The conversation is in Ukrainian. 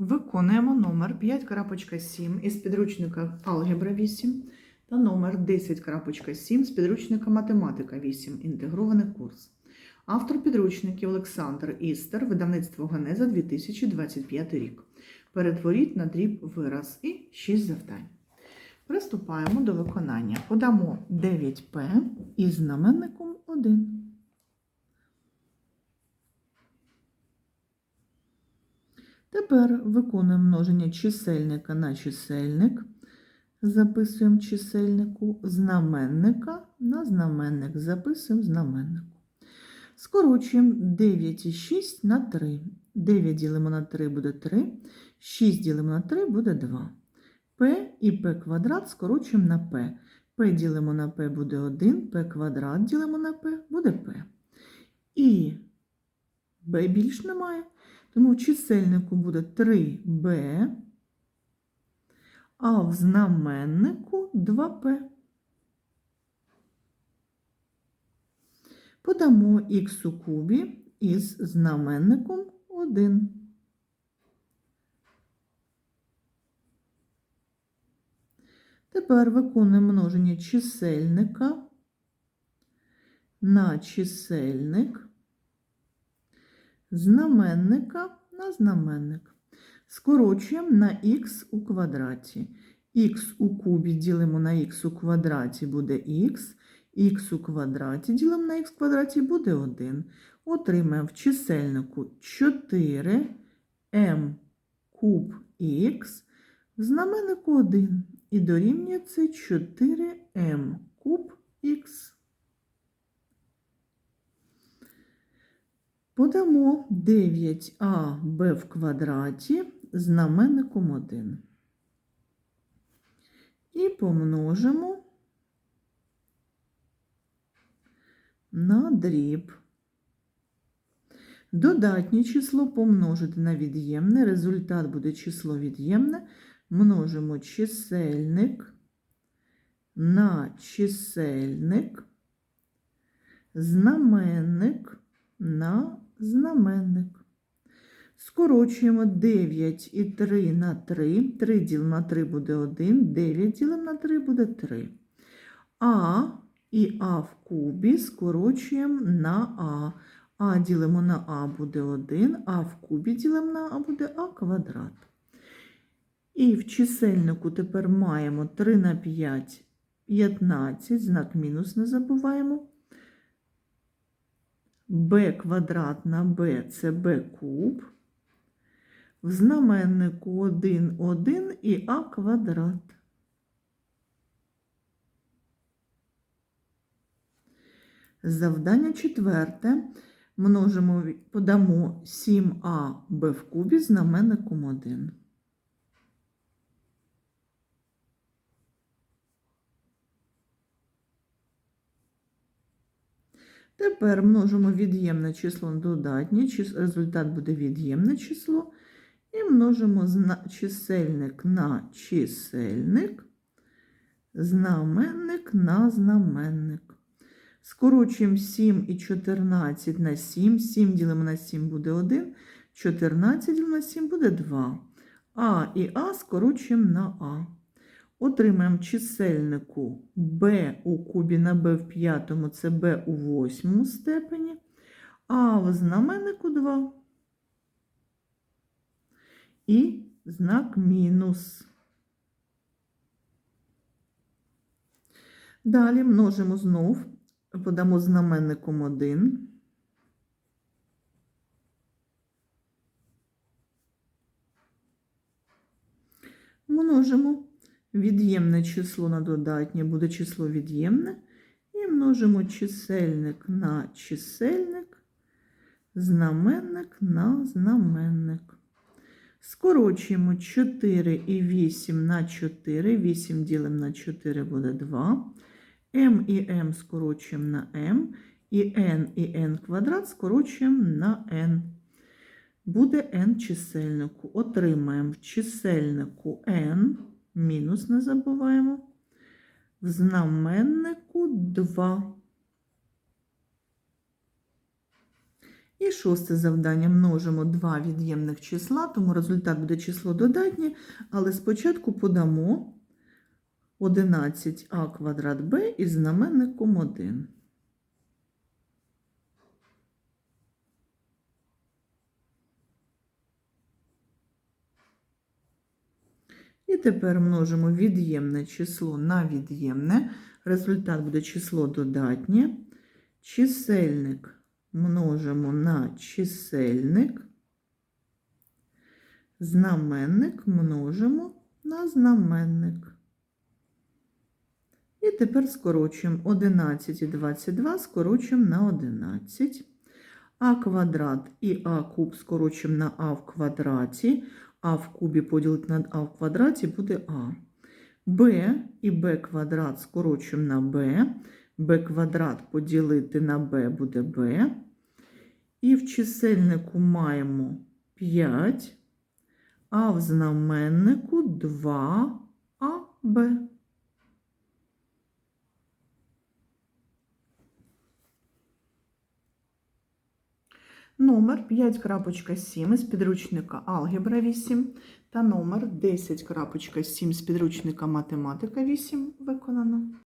Виконуємо номер 5.7 із підручника Алгебра 8 та номер 10.7 з підручника Математика 8. Інтегрований курс. Автор підручників Олександр Істер, видавництво Генеза 2025 рік. Перетворіть на дріб вираз і 6 завдань. Приступаємо до виконання. Подамо 9П із знаменником 1. Тепер виконуємо множення чисельника на чисельник. Записуємо чисельнику знаменника на знаменник. Записуємо знаменнику. Скорочуємо 9 і 6 на 3. 9 ділимо на 3 буде 3. 6 ділимо на 3 буде 2. P і P квадрат скорочуємо на P. P ділимо на P буде 1, P квадрат ділимо на P буде P. І B більш немає. Тому в чисельнику буде 3b, а в знаменнику 2p. Подамо х у кубі із знаменником 1. Тепер виконуємо множення чисельника на чисельник знаменника на знаменник. Скорочуємо на х у квадраті. х у кубі ділимо на х у квадраті буде х, х у квадраті ділимо на х в квадраті буде 1. Отримаємо в чисельнику 4 m куб х, в знаменнику 1. І дорівнює це 4m куб х. Подамо 9аб в квадраті знаменником 1. І помножимо на дріб. Додатнє число помножити на від'ємне. Результат буде число від'ємне. Множимо чисельник на чисельник, знаменник на знаменник. Скорочуємо 9 і 3 на 3. 3 ділимо на 3 буде 1, 9 ділимо на 3 буде 3. А і А в кубі скорочуємо на А. А ділимо на А буде 1, А в кубі ділимо на А буде А квадрат. І в чисельнику тепер маємо 3 на 5, 15, знак мінус не забуваємо b квадрат на b це b куб. В знаменнику 1, 1 і а квадрат. Завдання четверте. Множимо, подамо 7а b в кубі знаменником 1. Тепер множимо від'ємне число на додатнє, результат буде від'ємне число. І множимо чисельник на чисельник, знаменник на знаменник. Скорочуємо 7 і 14 на 7. 7 ділимо на 7 буде 1, 14 ділимо на 7 буде 2. А і А скорочуємо на А. Отримаємо чисельнику b у кубі на b в п'ятому, це b у восьмому степені, а в знаменнику 2. І знак мінус. Далі множимо знов, подамо знаменником 1. Множимо від'ємне число на додатнє буде число від'ємне. І множимо чисельник на чисельник, знаменник на знаменник. Скорочуємо 4 і 8 на 4. 8 ділимо на 4 буде 2. m і m скорочуємо на m. І n і n квадрат скорочуємо на n. Буде n чисельнику. Отримаємо в чисельнику n мінус не забуваємо. В знаменнику 2. І шосте завдання множимо два від'ємних числа, тому результат буде число додатнє, але спочатку подамо 11а квадрат b із знаменником 1. І тепер множимо від'ємне число на від'ємне. Результат буде число додатнє. Чисельник множимо на чисельник. Знаменник множимо на знаменник. І тепер скорочуємо 11 і 22 скорочуємо на 11. А квадрат і а куб скорочуємо на а в квадраті. А в кубі поділити на а в квадраті буде а. Б і b квадрат скорочуємо на b. b квадрат поділити на b буде b. І в чисельнику маємо 5, а в знаменнику 2аб. Номер 5.7 з підручника Алгебра 8 та номер 10.7 з підручника Математика 8 виконано.